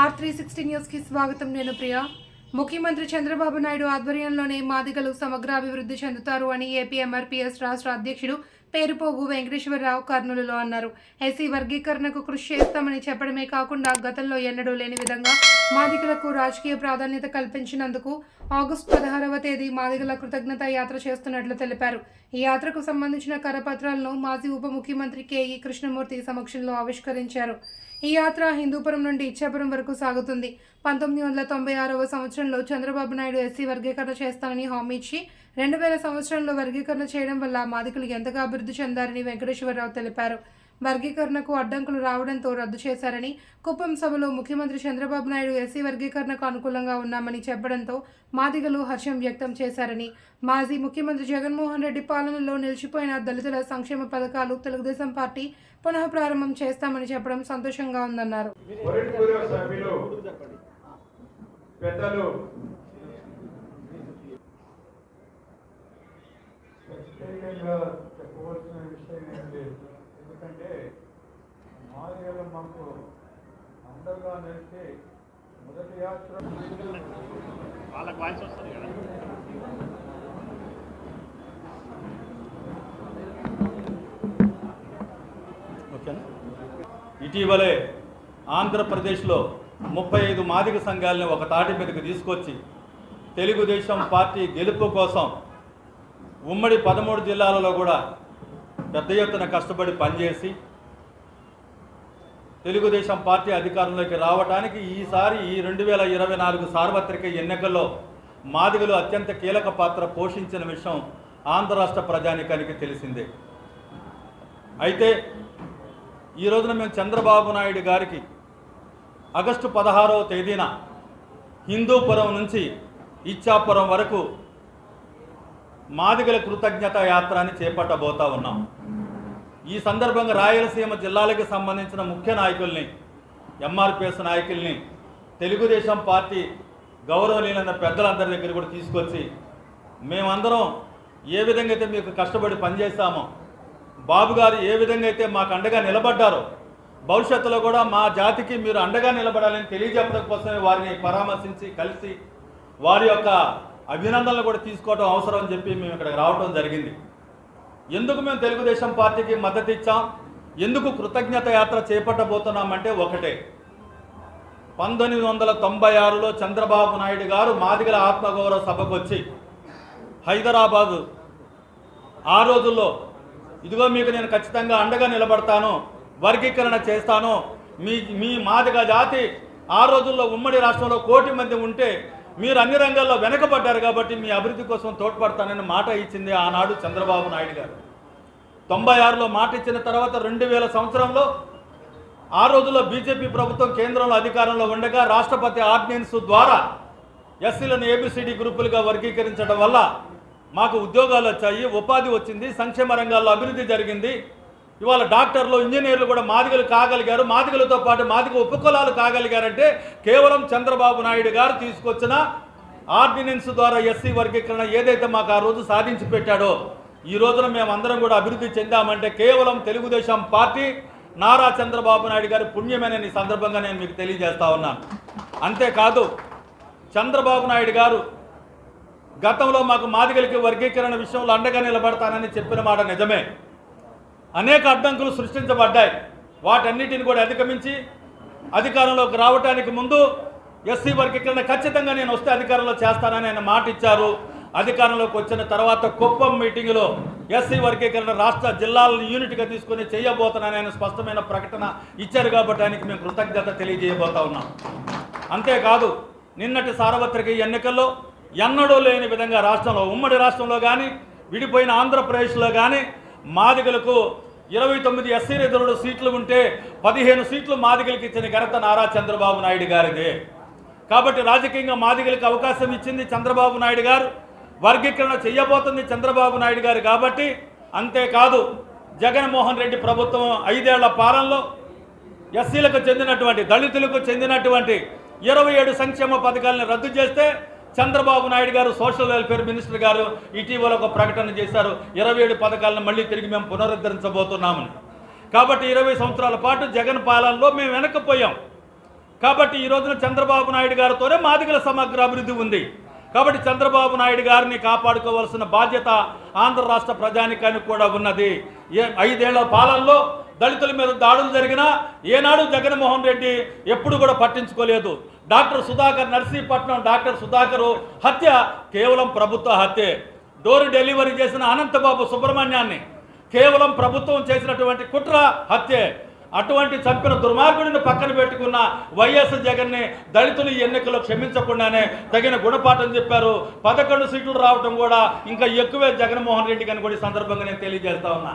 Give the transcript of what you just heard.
Are three sixty న్యూస్కి స్వాగతం నేను ప్రియ. ముఖ్యమంత్రి చంద్రబాబు నాయుడు ఆధ్వర్యంలోనే మాదిగలు సమగ్ర అభివృద్ధి చెందుతారు అని ఏపీ ఎంఆర్పీఎస్ రాష్ట్ర అధ్యక్షుడు పేరుపోగు వెంకటేశ్వరరావు కర్నూలులో అన్నారు. ఎస్సీ వర్గీకరణకు కృషి చేస్తామని చెప్పడమే కాకుండా గతంలో ఎన్నడూ లేని విధంగా మాదిగలకు రాజకీయ ప్రాధాన్యత కల్పించినందుకు ఆగస్టు పదహారవ తేదీ మాదిగల కృతజ్ఞత యాత్ర చేస్తున్నట్లు తెలిపారు. ఈ యాత్రకు సంబంధించిన కరపత్రాలను మాజీ ఉప ముఖ్యమంత్రి కేఈ కృష్ణమూర్తి సమక్షంలో ఆవిష్కరించారు. ఈ యాత్ర హిందూపురం నుండి ఇచ్చాపురం వరకు సాగుతుంది. పంతొమ్మిది వందల తొంభై ఆరవ సంవత్సరంలో చంద్రబాబు నాయుడు ఎస్సీ వర్గీకరణ చేస్తానని హామీ ఇచ్చి రెండు వేల సంవత్సరంలో వర్గీకరణ చేయడం వల్ల మాదికలు ఎంతగా అభివృద్ధి చెందారని వెంకటేశ్వరరావు తెలిపారు. వర్గీకరణకు అడ్డంకులు రావడంతో రద్దు చేశారని కుప్పం సభలో ముఖ్యమంత్రి చంద్రబాబు నాయుడు ఎస్సీ వర్గీకరణకు అనుకూలంగా ఉన్నామని చెప్పడంతో మాదిగలు హర్షం వ్యక్తం చేశారని మాజీ ముఖ్యమంత్రి జగన్మోహన్ రెడ్డి పాలనలో నిలిచిపోయిన దళితుల సంక్షేమ పథకాలు తెలుగుదేశం పార్టీ పునః ప్రారంభం చేస్తామని చెప్పడం సంతోషంగా ఉందన్నారు. పెద్దలు ప్రత్యేకంగా చెప్పవలసిన విషయం ఏం లేదు ఎందుకంటే మాదిగలు మాకు అండగా నిలిచి మొదటి యాత్ర వాళ్ళకి వాయిస్ వస్తుంది కదా. ఓకేనా? ఇటీవలే ఆంధ్రప్రదేశ్లో ముప్పై ఐదు మాదిగ సంఘాలని ఒక తాటి మీదకి తీసుకొచ్చి తెలుగుదేశం పార్టీ గెలుపు కోసం ఉమ్మడి పదమూడు జిల్లాలలో కూడా పెద్ద ఎత్తున కష్టపడి పనిచేసి తెలుగుదేశం పార్టీ అధికారంలోకి రావడానికి ఈసారి ఈ రెండు వేల ఇరవై నాలుగు సార్వత్రిక ఎన్నికల్లో మాదిగలు అత్యంత కీలక పాత్ర పోషించిన విషయం ఆంధ్ర రాష్ట్ర ప్రజానికానికి తెలిసిందే. అయితే ఈ రోజున మేము చంద్రబాబు నాయుడు గారికి ఆగస్టు పదహారవ తేదీన హిందూపురం నుంచి ఇచ్చాపురం వరకు మాదిగల కృతజ్ఞత యాత్రని చేపట్టబోతా ఉన్నాం. ఈ సందర్భంగా రాయలసీమ జిల్లాలకు సంబంధించిన ముఖ్య నాయకుల్ని ఎంఆర్పిఎస్ నాయకుల్ని తెలుగుదేశం పార్టీ గౌరవనీయులైన పెద్దలందరి దగ్గర కూడా తీసుకొచ్చి మేమందరం ఏ విధంగా అయితే మీకు కష్టపడి పనిచేస్తామో బాబు గారు ఏ విధంగా అయితే మాకు అండగా నిలబడ్డారో భవిష్యత్తులో కూడా మా జాతికి మీరు అండగా నిలబడాలని తెలియజెప్పడం కోసమే వారిని పరామర్శించి కలిసి వారి యొక్క అభినందనలు కూడా తీసుకోవడం అవసరం అని చెప్పి మేము ఇక్కడికి రావడం జరిగింది. ఎందుకు మేము తెలుగుదేశం పార్టీకి మద్దతు ఇచ్చాం? ఎందుకు కృతజ్ఞత యాత్ర చేపట్టబోతున్నామంటే ఒకటే. పంతొమ్మిది వందల తొంభై ఆరులో చంద్రబాబు నాయుడు గారు మాదిగల ఆత్మగౌరవ సభకు వచ్చి హైదరాబాదు ఆ రోజుల్లో ఇదిగో మీకు నేను ఖచ్చితంగా అండగా నిలబడతాను వర్గీకరణ చేస్తాను మీ మీ మాదిగ జాతి ఆ రోజుల్లో ఉమ్మడి రాష్ట్రంలో కోటి మంది ఉంటే మీరు అన్ని రంగాల్లో వెనకబడ్డారు కాబట్టి మీ అభివృద్ధి కోసం తోడ్పడతానని మాట ఇచ్చింది ఆనాడు చంద్రబాబు నాయుడు గారు. తొంభై ఆరులో మాట ఇచ్చిన తర్వాత రెండు వేల సంవత్సరంలో ఆ రోజుల్లో బీజేపీ ప్రభుత్వం కేంద్రంలో అధికారంలో ఉండగా రాష్ట్రపతి ఆర్డినెన్స్ ద్వారా ఎస్సీలను ఏబిసిడి గ్రూపులుగా వర్గీకరించడం వల్ల మాకు ఉద్యోగాలు వచ్చాయి ఉపాధి వచ్చింది సంక్షేమ రంగాల్లో అభివృద్ధి జరిగింది. ఇవాళ డాక్టర్లు ఇంజనీర్లు కూడా మాదిగలు కాగలిగారు. మాదిగలతో పాటు మాదిగ ఉపకులాలు కాగలిగారంటే కేవలం చంద్రబాబు నాయుడు గారు తీసుకొచ్చిన ఆర్డినెన్స్ ద్వారా ఎస్సీ వర్గీకరణ ఏదైతే మాకు ఆ రోజు సాధించి పెట్టాడో ఈ రోజున మేమందరం కూడా అభివృద్ధి చెందామంటే కేవలం తెలుగుదేశం పార్టీ నారా చంద్రబాబు నాయుడు గారి పుణ్యమేనని ఈ సందర్భంగా నేను మీకు తెలియజేస్తా ఉన్నాను. అంతేకాదు చంద్రబాబు నాయుడు గారు గతంలో మాకు మాదిగలకి వర్గీకరణ విషయంలో అండగా నిలబడతానని చెప్పిన మాట నిజమే. అనేక అడ్డంకులు సృష్టించబడ్డాయి. వాటన్నిటిని కూడా అధిగమించి అధికారంలోకి రావడానికి ముందు ఎస్సీ వర్గీకరణ ఖచ్చితంగా నేను వస్తే అధికారంలో చేస్తానని ఆయన మాట ఇచ్చారు. అధికారంలోకి వచ్చిన తర్వాత కుప్పం మీటింగ్లో ఎస్సీ వర్గీకరణ రాష్ట్ర జిల్లాలను యూనిట్గా తీసుకొని చేయబోతున్నానని ఆయన స్పష్టమైన ప్రకటన ఇచ్చారు కాబట్టి ఆయనకి మేము కృతజ్ఞత తెలియజేయబోతా ఉన్నాం. అంతేకాదు నిన్నటి సార్వత్రిక ఎన్నికల్లో ఎన్నడూ లేని విధంగా రాష్ట్రంలో ఉమ్మడి రాష్ట్రంలో కానీ విడిపోయిన ఆంధ్రప్రదేశ్లో కానీ మాదిగలకు ఇరవై తొమ్మిది ఎస్సీ రిజర్వ్డ్ సీట్లు ఉంటే పదిహేను సీట్లు మాదిగలకు ఇచ్చిన ఘనత నారా చంద్రబాబు నాయుడు గారిదే. కాబట్టి రాజకీయంగా మాదిగలకు అవకాశం ఇచ్చింది చంద్రబాబు నాయుడు గారు వర్గీకరణ చేయబోతుంది చంద్రబాబు నాయుడు గారు కాబట్టి అంతేకాదు జగన్మోహన్ రెడ్డి ప్రభుత్వం ఐదేళ్ళ పాలనలో ఎస్సీలకు చెందినటువంటి దళితులకు చెందినటువంటి ఇరవై ఏడు సంక్షేమ పథకాలను రద్దు చేస్తే చంద్రబాబు నాయుడు గారు సోషల్ వెల్ఫేర్ మినిస్టర్ గారు ఇటీవల ఒక ప్రకటన చేశారు. ఇరవై ఏడు పథకాలను మళ్ళీ తిరిగి మేము పునరుద్ధరించబోతున్నామని కాబట్టి ఇరవై సంవత్సరాల పాటు జగన్ పాలనలో మేము వెనక్కిపోయాం కాబట్టి ఈ రోజున చంద్రబాబు నాయుడు గారితోనే మాదిగల సమగ్ర అభివృద్ధి ఉంది. కాబట్టి చంద్రబాబు నాయుడు గారిని కాపాడుకోవాల్సిన బాధ్యత ఆంధ్ర రాష్ట్ర ప్రజానికానికి కూడా ఉన్నది. ఏ ఐదేళ్ళ పాలనలో దళితుల మీద దాడులు జరిగినా ఏనాడు జగన్మోహన్ రెడ్డి ఎప్పుడు కూడా పట్టించుకోలేదు. డాక్టర్ సుధాకర్ నర్సీపట్నం డాక్టర్ సుధాకర్ హత్య కేవలం ప్రభుత్వ హత్యే. డోర్ డెలివరీ చేసిన అనంతబాబు సుబ్రహ్మణ్యాన్ని కేవలం ప్రభుత్వం చేసినటువంటి కుట్ర హత్యే. అటువంటి చంపిన దుర్మార్గుడిని పక్కన పెట్టుకున్న వైఎస్ జగన్ని దళితులు ఈ ఎన్నికల్లో క్షమించకుండానే తగిన గుణపాఠం చెప్పారు. పదకొండు సీట్లు రావటం కూడా ఇంకా ఎక్కువే జగన్మోహన్ రెడ్డి అని కూడా సందర్భంగా నేను తెలియజేస్తా ఉన్నా.